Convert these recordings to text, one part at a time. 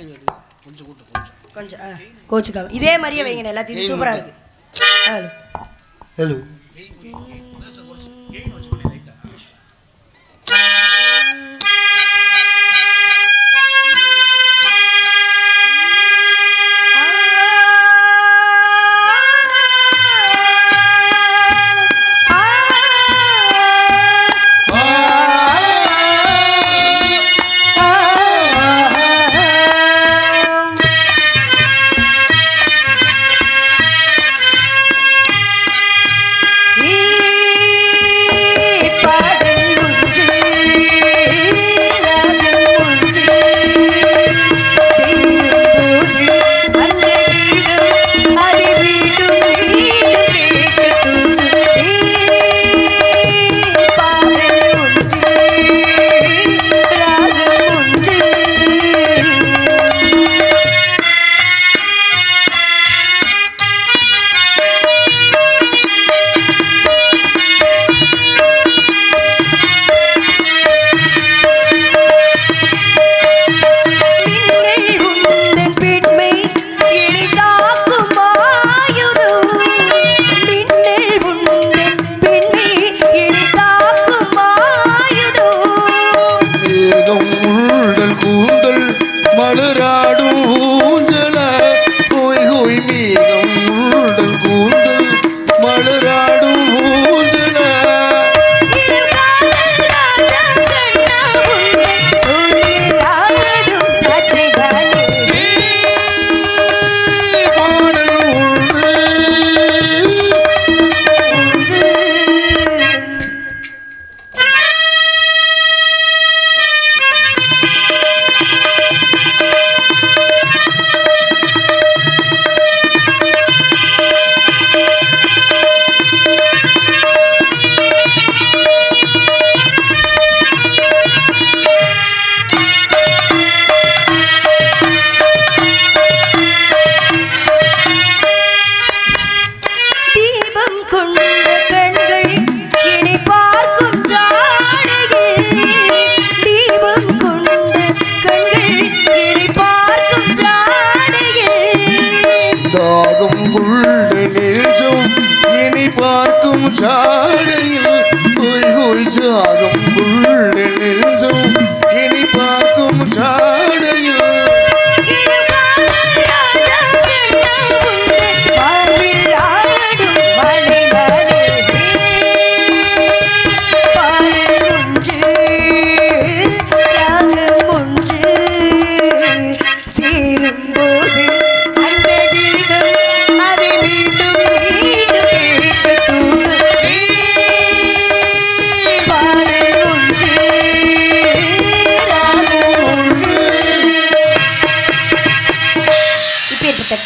காலி வருது கொஞ்சம் கூட்டம் கொஞ்சம். கொஞ்சம் ஆ கோச்சுக்காம. இதே மாதிரியே வைங்கண்ணே எல்லாத்தையும். சூப்பராக இருக்கு. ஆ ஹலோ மலராடும் ஊஞ்சல கோய் கோய் மேகம் நெஞ்சம் இனி பார்க்கும் சாடையில் கோய் கோய் ஜாகம் உள்ள நெஞ்சம் இனி பார்க்கும் சாடையில்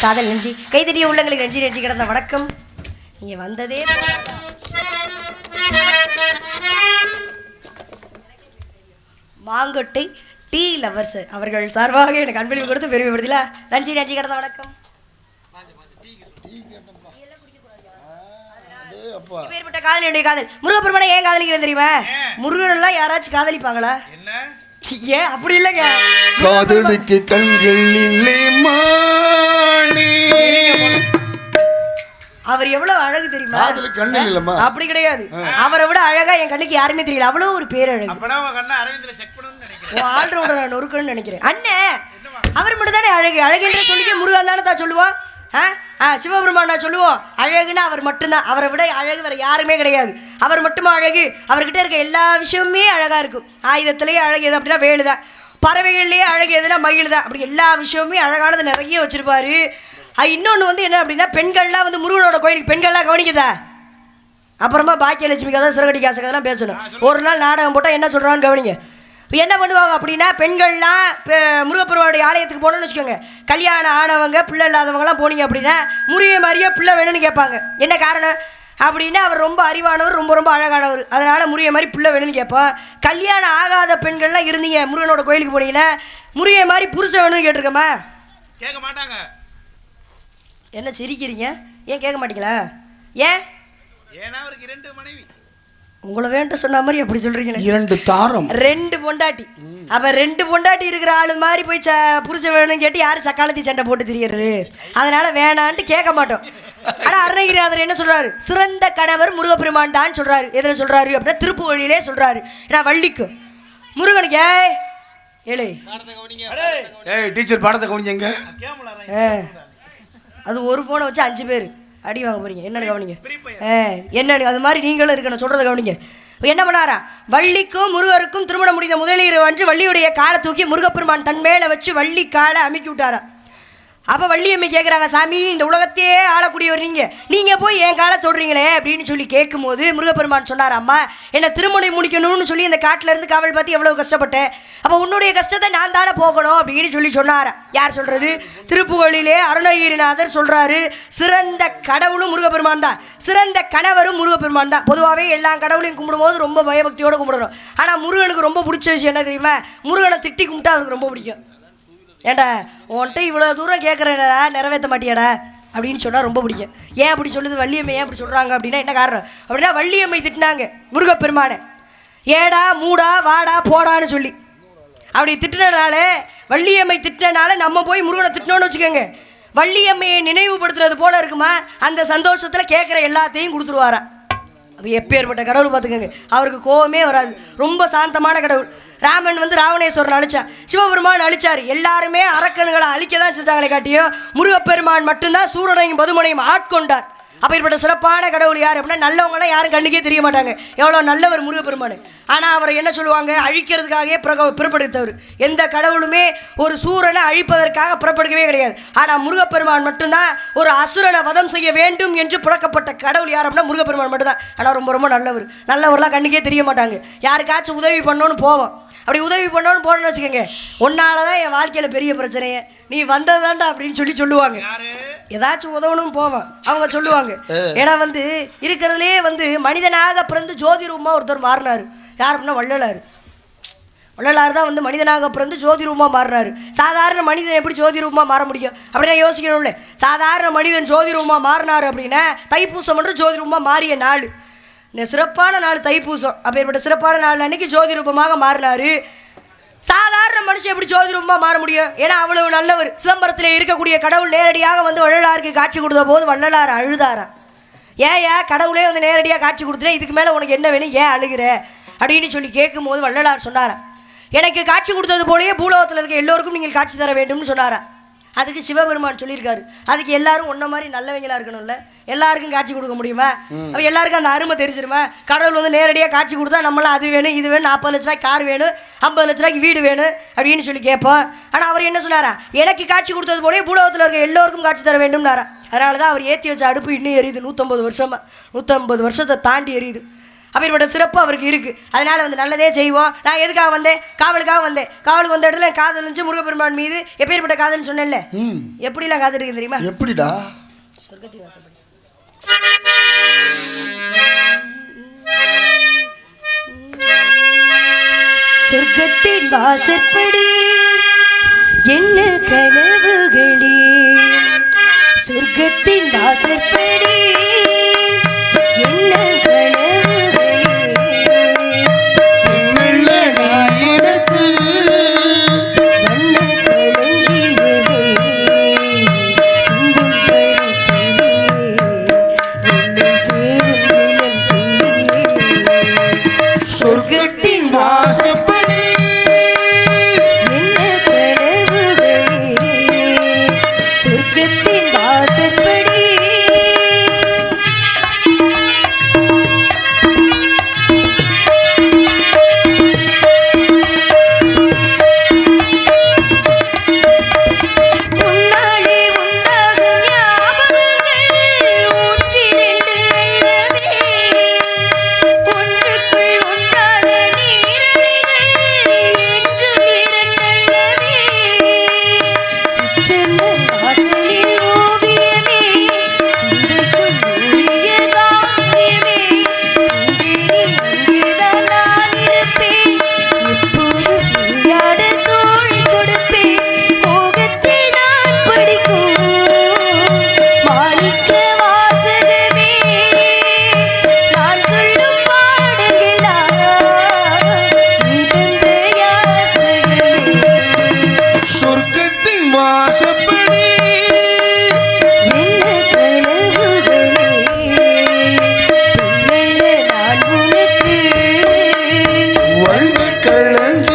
காதல் நன்றி கைதறிய உள்ளங்களுக்கு நன்றி நன்றி கிடந்த வணக்கம். நீங்க வந்ததே மாங்கொட்டை டீ லவர்ஸ் அவர்கள் சார்பாக எனக்கு அன்பளிப்பு கொடுத்து பெருமைப்படுத்தல. நன்றி நன்றி கிடந்த வணக்கம். அப்பா. இப்பேற்பட்ட காதல் என்னுடைய காதல். முருகப்பெருமானை ஏன் காதலிக்கிறேன் தெரியுமா? முருகன் எல்லாம் யாராச்சும் காதலிப்பாங்களா? என்ன? ஏன் அப்படி இல்லைங்க? காதலுக்கு கண்கள் இல்லை மாணி அவர் எவ்வளவு அழகு தெரியுமா? காதலுக்கு கண்ணு இல்லம்மா. அப்படி கிடையாது. அவரை விட அழகா என் கண்ணுக்கு யாருமே தெரியல. அவ்வளவு ஒரு பேரழகு. அப்பனா உங்க கண்ணை அரவிந்தில் செக் பண்ணணும்னு நினைக்கிறேன். உன் ஆல்ரவுண்டர் நான் நொறுக்கணும்னு நினைக்கிறேன். அண்ணே அவர் மட்டும் தானே அழகு. அழகுன்ற சொல்லிக்க முருகன் தானே தான் சொல்லுவோம் ஆ சிவபெருமான் நான் சொல்லுவோம். அழகுன்னா அவர் மட்டும்தான். அவரை விட அழகு வேற யாருமே கிடையாது. அவர் மட்டுமா அழகு? அவர்கிட்ட இருக்க எல்லா விஷயமுமே அழகா இருக்கும். ஆயுதத்திலேயே அழகு எது அப்படின்னா வேலு தான் பறவைகள்லேயே அழகு எதுனா மயில் தான் அப்படி எல்லா விஷயமுமே அழகானது நிறைய வச்சிருப்பாரு. இன்னொன்று வந்து என்ன அப்படின்னா பெண்கள்லாம் வந்து முருகனோட கோயிலுக்கு பெண்கள்லாம் கவனிக்குதா அப்புறமா பாக்கியலட்சுமி கதை சிறகடி காசு கதைலாம் பேசணும். ஒரு நாள் நாடகம் போட்டால் என்ன சொல்கிறான்னு கவனிங்க. இப்போ என்ன பண்ணுவாங்க அப்படின்னா பெண்கள்லாம் முருகப்பெருமானுடைய ஆலயத்துக்கு போகணும்னு வச்சுக்கோங்க. கல்யாணம் ஆனவங்க பிள்ளை இல்லாதவங்கலாம் போனீங்க அப்படின்னா முருகை மாதிரியே பிள்ளை வேணும்னு கேட்பாங்க. என்ன காரணம்? அப்படின்னா அவர் ரொம்ப அறிவானவர் ரொம்ப ரொம்ப அழகானவர். அதனால் முருகை மாதிரி பிள்ளை வேணும்னு கேட்போம். கல்யாணம் ஆகாத பெண்கள்லாம் இருந்தீங்க முருகனோட கோயிலுக்கு போனீங்கன்னா முருகை மாதிரி புருஷன் வேணும்னு கேட்டிருக்கோமா? கேட்க மாட்டாங்க. என்ன சிரிக்கிறீங்க? ஏன் கேட்க மாட்டீங்களா? ஏன்? ஏன்னா அவருக்கு ரெண்டு மனைவி. உங்களை வேண்ட சொன்ன மாதிரி எப்படி சொல்றீங்களே? இரண்டு தாரம். ரெண்டு பொண்டாட்டி. அப்ப ரெண்டு பொண்டாட்டி இருக்கிற ஆளு மாதிரி போய் ச புருஷன் வேணும்னு கேட்டு யாரு சக்காலத்தி சண்டை போட்டு திரியறது? அதனால வேணான்ட்டு கேட்க மாட்டோம். ஆனா அருணகிரிநாதர் என்ன சொல்றாரு? சிறந்த கணவர் முருகப்பெருமான் தான் சொல்றாரு. எதுல சொல்றாரு அப்படின்னா திருப்புவழியிலே சொல்றாரு. ஏன்னா வள்ளிக்கு. முருகனுக்கு ஏய் ஏழை. ஏய் டீச்சர் பாடத்தை கவனிச்சங்க ஆ. அது ஒரு ஃபோனை வச்சு அஞ்சு பேர். அடி வாங்க போறீங்க. என்னன்னு கவனிங்க. என்னன்னு அது மாதிரி நீங்களும் இருக்கணும். சொல்றத கவனிங்க. இப்ப என்ன பண்ணாரா? வள்ளிக்கும் முருகருக்கும் திருமணம் முடிந்த முதலீர் வந்து வள்ளியுடைய காலை தூக்கி முருகப்பெருமான் தன் மேலே வச்சு வள்ளி காலை அமுக்கி விட்டாரா அப்போ வள்ளியம்மை கேட்குறாங்க சாமி இந்த உலகத்தையே ஆளக்கூடியவர் நீங்கள் நீங்கள் போய் என் காலை தொடுறீங்களே அப்படின்னு சொல்லி கேட்கும்போது முருகப்பெருமான் சொன்னார் அம்மா என்னை திருமணம் முடிக்கணும்னு சொல்லி இந்த காட்டிலேருந்து காவல் பார்த்து எவ்வளோ கஷ்டப்பட்டேன். அப்போ உன்னுடைய கஷ்டத்தை நான் தானே போகணும் அப்படின்னு சொல்லி சொன்னார். யார் சொல்கிறது திருப்புகழிலே அருணகிரிநாதர் சொல்கிறாரு சிறந்த கடவுளும் முருகப்பெருமான் தான். சிறந்த கணவரும் முருகப்பெருமான் தான். பொதுவாகவே எல்லா கடவுளையும் கும்பிடும்போது ரொம்ப பயபக்தியோடு கும்பிடணும். ஆனால் முருகனுக்கு ரொம்ப பிடிச்ச விஷயம் என்ன தெரியுமா? முருகனை திட்டி கும்பிட்டா அவருக்கு ரொம்ப பிடிக்கும். ஏன்டா உன்கிட்ட இவ்வளோ தூரம் கேட்குறேடா நிறைவேற்ற மாட்டியாடா அப்படின்னு சொன்னால் ரொம்ப பிடிக்கும். ஏன் அப்படி சொல்லுது வள்ளியம்மை ஏன் அப்படி சொல்கிறாங்க அப்படின்னா என்ன காரணம்? அப்படின்னா வள்ளியம்மை திட்டினாங்க முருகப்பெருமானை. ஏடா மூடா வாடா போடான்னு சொல்லி. அப்படி திட்டினால வள்ளியம்மை திட்டினால நம்ம போய் முருகனை திட்டினோன்னு வச்சுக்கோங்க. வள்ளியம்மையை நினைவுபடுத்துறது போல இருக்குமா? அந்த சந்தோஷத்தில் கேட்குற எல்லாத்தையும் கொடுத்துருவாராம். அப்போ எப்பேற்பட்ட கடவுள் பார்த்துக்கோங்க. அவருக்கு கோவமே வராது. ரொம்ப சாந்தமான கடவுள். ராமன் வந்து ராவணேஸ்வரன் அழித்தான் சிவபெருமான் அழிச்சார். எல்லாருமே அரக்கன்களை அழிக்க தான் செஞ்சாங்களே காட்டியும் முருகப்பெருமான் மட்டும்தான் சூரனையும் பதுமனையும் ஆட்கொண்டார். அப்படிப்பட்ட சிறப்பான கடவுள் யார் அப்படின்னா நல்லவங்களாம் யாரும் கண்ணுக்கே தெரிய மாட்டாங்க. எவ்வளோ நல்லவர் முருகப்பெருமான். ஆனால் அவரை என்ன சொல்லுவாங்க? அழிக்கிறதுக்காகவே பிறக பிறப்படுத்தவர். எந்த கடவுளுமே ஒரு சூரனை அழிப்பதற்காக புறப்படுக்கவே கிடையாது. ஆனால் முருகப்பெருமான் மட்டும்தான் ஒரு அசுரனை வதம் செய்ய வேண்டும் என்று புறக்கப்பட்ட கடவுள் யார் அப்படின்னா முருகப்பெருமான் மட்டும்தான். ஆனால் ரொம்ப ரொம்ப நல்லவர். நல்லவர்லாம் கண்ணுக்கே தெரிய மாட்டாங்க. யாருக்காச்சும் உதவி பண்ணோன்னு போவோம். அப்படி உதவி பண்ணணும்னு போனோம்னு வச்சுக்கோங்க. உன்னால தான் என் வாழ்க்கையில் பெரிய பிரச்சனையே. நீ வந்ததாண்டா அப்படின்னு சொல்லி சொல்லுவாங்க. ஏதாச்சும் உதவணும் போவோம் அவங்க சொல்லுவாங்க. ஏன்னா வந்து இருக்கிறதுலே வந்து மனிதனாக பிறந்து ஜோதி ரூபமாக ஒருத்தர் மாறினார். யார் அப்படின்னா வள்ளலார். வள்ளலார் தான் வந்து மனிதனாக பிறந்து ஜோதி ரூபமாக மாறினார். சாதாரண மனிதன் எப்படி ஜோதி ரூபமாக மாற முடியும்? அப்படின்னா யோசிக்கணும்ல. சாதாரண மனிதன் ஜோதி ரூபமாக மாறினார் அப்படின்னா தைப்பூசம் மட்டும் ஜோதி ரூபமாக மாறிய நாள். இந்த சிறப்பான நாள் தைப்பூசம். அப்பேற்பட்ட சிறப்பான நாள் அன்னைக்கு ஜோதி ரூபமாக மாறினார். சாதாரண மனுஷன் எப்படி ஜோதி ரூபமாக மாற முடியும்? ஏன்னா அவ்வளவு நல்லவர். சிதம்பரத்தில் இருக்கக்கூடிய கடவுள் நேரடியாக வந்து வள்ளலாருக்கு காட்சி கொடுத்த போது வள்ளலார் அழுதாரா ஏன் ஏன்? கடவுளே வந்து நேரடியாக காட்சி கொடுத்துட்டேன் இதுக்கு மேலே உனக்கு என்ன வேணும்? ஏன் அழுகிற? அப்படின்னு சொல்லி கேட்கும்போது வள்ளலார் சொன்னாரா எனக்கு காட்சி கொடுத்தது போலயே பூலோகத்தில் இருக்க எல்லோருக்கும் நீங்கள் காட்சி தர வேண்டும்னு சொன்னாரா அதுக்கு சிவபெருமான் சொல்லியிருக்காரு. அதுக்கு எல்லாரும் ஒன்றை மாதிரி நல்லவங்களா இருக்கணும்ல. எல்லாருக்கும் காட்சி கொடுக்க முடியுமா? அப்போ எல்லாருக்கும் அந்த அருமை தெரிஞ்சிருமா? கடவுள் வந்து நேரடியாக காட்சி கொடுத்தா நம்மளாம் அது வேணும் இது வேணும் நாற்பது லட்ச ரூபாய்க்கு கார் வேணும் ஐம்பது லட்ச ரூபாய்க்கு வீடு வேணும் அப்படின்னு சொல்லி கேட்போம். ஆனால் அவர் என்ன சொன்னாரா? எனக்கு காட்சி கொடுத்தது போலயே பூலோகத்தில் இருக்க எல்லோருக்கும் காட்சி தர வேண்டும்னாரா? அதனால தான் அவர் ஏற்றி வச்ச அடுப்பு இன்னும் எரியுது நூற்றம்பது வருஷமா. நூற்றம்பது வருஷத்தை தாண்டி எரியுது. அப்படிப்பட்ட சிறப்பு அவருக்கு இருக்கு. அதனால வந்து நல்லதே செய்வோம். நான் எதுக்காக வந்தேன்? காவலுக்காக வந்தேன். காவலுக்கு வந்த இடத்துல காதல் இருந்துச்சு முருகப்பெருமான் மீது. எப்பேற்பட்ட காதல்னு சொன்னேன்ல. ம். எப்படிலாம் காதல் இருக்கு தெரியுமா? எப்படிடா? சொர்க்கத்தின் வாசப்படி. சொர்க்கத்தின் வாசற்படி என்ன கனவுகளே? சொர்க்கத்தின் வாசற்படி களஞ்சி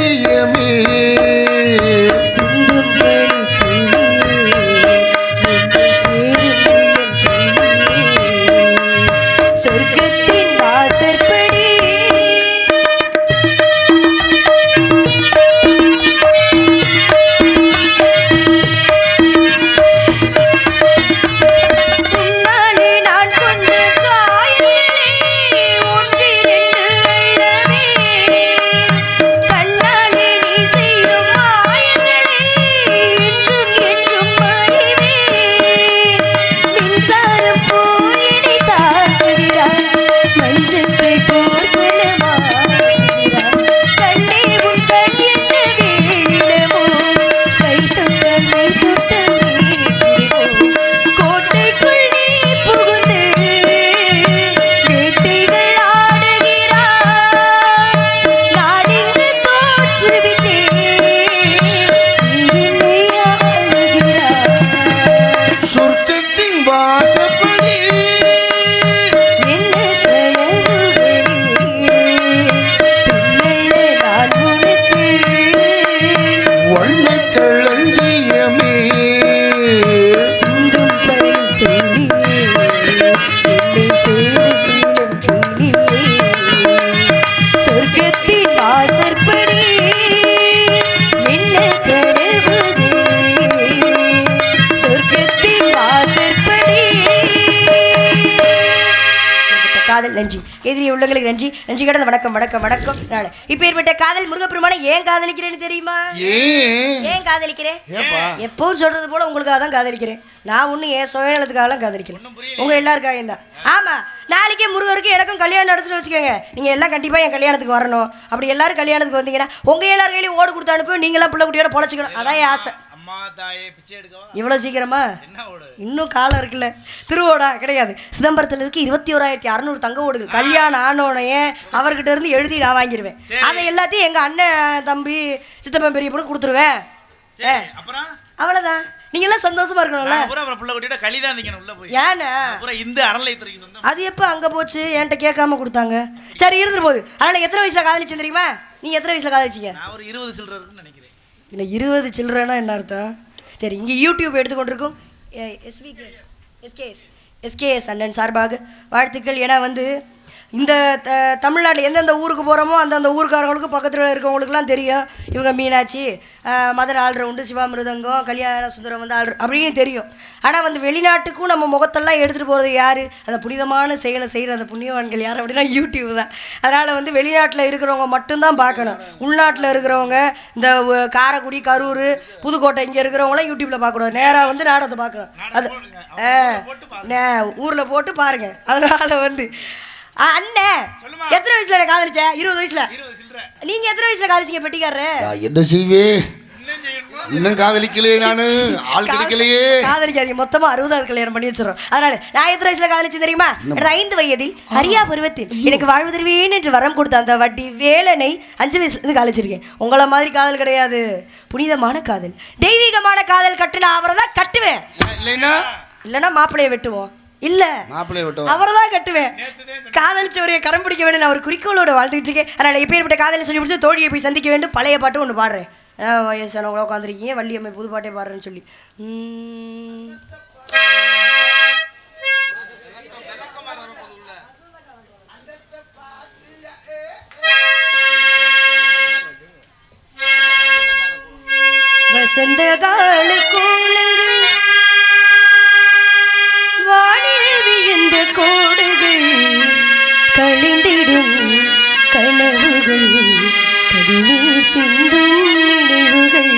நன்றி. எதிரி உள்ளங்களுக்கு நன்றி. நன்றி கடந்த வணக்கம் வணக்கம் வணக்கம். நாளை. இப்போ ஏற்பட்ட காதல் முருகப்பெருமானை ஏன் காதலிக்கிறேன்னு தெரியுமா? ஏன்? ஏன் காதலிக்கிறேன்? ஏப்பா? எப்பவும் சொல்றது போல உங்களுக்காக தான் காதலிக்கிறேன். நான் ஒன்றும் என் சுயநலத்துக்காகலாம் காதலிக்கிறேன். உங்க எல்லாருக்காகவும் தான் ஆமா நாளைக்கே முருகருக்கு எனக்கும் கல்யாணம் நடத்துட்டு வச்சுக்கோங்க. நீங்க எல்லாம் கண்டிப்பா என் கல்யாணத்துக்கு வரணும். அப்படி எல்லாரும் கல்யாணத்துக்கு வந்தீங்கன்னா உங்க எல்லார் கையிலையும் ஓடு கொடுத்து அனுப்பி நீங்களாம் பிள்ளை குட்டியோட பொழைச்சிக்கணும். அதான் என் ஆசை. இவ்வளோ சீக்கிரமா? இன்னும் காலம் இருக்குல்ல. திருவோடா கிடையாது. சிதம்பரத்தில் இருக்கு இருபத்தி ஓராயிரத்தி அறநூறு தங்க ஓடுகள். கல்யாணம் ஆனோடனே அவர்கிட்ட இருந்து எழுதி நான் வாங்கிடுவேன். அதை எல்லாத்தையும் எங்க அண்ணன் தம்பி சித்தப்பன் பெரிய பொண்ணு கொடுத்துருவேன். அவ்வளோதான் நீங்க எல்லாம் சந்தோஷமா இருக்கணும்ல. பூரா அப்புறம் புள்ள குட்டியோட களிதான் நிக்கணும் உள்ள போய். ஏன்னா? பூரா இந்த அறநிலையத்துறைக்கு சொந்தம் அது எப்போ அங்கே போச்சு? என்கிட்ட கேட்காம கொடுத்தாங்க. சரி இருந்துட்டு போகுது. அதனால் எத்தனை வயசில் காதலிச்சு தெரியுமா? நீ எத்தனை வயசில் காதலிச்சிங்க? நான் ஒரு இருபது சில்லற இருக்குன்னு நினைக்கிறேன். இல்லை இருபது சில்லறனா என்ன அர்த்தம்? சரி இங்கே யூடியூப் எடுத்துக்கொண்டிருக்கும். எஸ்வி எஸ்கேஎஸ் எஸ்கேஎஸ் அண்ணன் சார்பாக வாழ்த்துக்கள். ஏன்னா வந்து இந்த த தமிழ்நாட்டில் எந்தெந்த ஊருக்கு போகிறோமோ அந்தந்த ஊருக்காரங்களுக்கு பக்கத்தில் இருக்கவங்களுக்குலாம் தெரியும். இவங்க மீனாட்சி மதுரை ஆல்ரவுண்டு சிவாமிருதங்கம் கல்யாண சுந்தரம் வந்து ஆள் அப்படின்னு தெரியும். ஆனால் வந்து வெளிநாட்டுக்கும் நம்ம முகத்தெல்லாம் எடுத்துகிட்டு போகிறது யார்? அந்த புனிதமான செயலை செய்கிற அந்த புண்ணியவான்கள் யார் அப்படின்னா யூடியூப் தான். அதனால் வந்து வெளிநாட்டில் இருக்கிறவங்க மட்டும்தான் பார்க்கணும். உள்நாட்டில் இருக்கிறவங்க இந்த காரைக்குடி கரூர் புதுக்கோட்டை இங்கே இருக்கிறவங்களாம் யூடியூப்பில் பார்க்கக்கூடாது. நேராக வந்து நாடகத்தை பார்க்கணும். அது ஊரில் போட்டு பாருங்கள் அதனால் வந்து ஆ, அண்ணே. சொல்லுமா. எத்தனை வயசுல காதலிச்ச? இருபது வயசுல. நீங்க எத்தனை வயசுல காதலிச்சீங்க பெட்டிக்காரரு? நான் என்ன செய்வே? இன்னும் காதலிக்கலையே நானு. ஆள் கிடைக்கலையே. காதலிக்காதீங்க. மொத்தமா அறுபதாவது கல்யாணம் பண்ணி வச்சிடறோம். அதனால நான் எத்தனை வயசுல காதலிச்சு தெரியுமா? ஐந்து வயதில் அரியா பருவத்தில் எனக்கு வாழ்வு தருவேன் என்று வரம் கொடுத்த அந்த வட்டி வேலனை அஞ்சு வயசுல காதலிச்சிருக்கேன். உங்கள மாதிரி காதல் கிடையாது. புனிதமான காதல். தெய்வீகமான காதல் கட்டுனா அவரை தான் கட்டுவேன். இல்லைன்னா? இல்லைன்னா மாப்பிள்ளைய வெட்டுவோம். இல்ல. மாப்பிள்ளைய விட்டோம் அவரை தான் கட்டுவேன். காதலிச்சவரைய கரம் பிடிக்க வேண்டும் ஒரு குறிக்கோளோட வாழ்ந்துட்டு இருக்கேன். அதனால எப்பேற்பட்ட காதலை சொல்லி முடிச்சு தோழியை போய் சந்திக்க வேண்டும். பழைய பாட்டு ஒன்று பாடுறேன். வயசானவங்கள உட்காந்துருக்கீங்க வள்ளியம்மை புது பாட்டே பாடுறேன்னு சொல்லி. வசந்த கால கோலங்கள் கழிந்திடும் கனவுகள் கண்ணீர் சிந்தும் நினைவுகள்.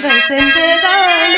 வசந்த கால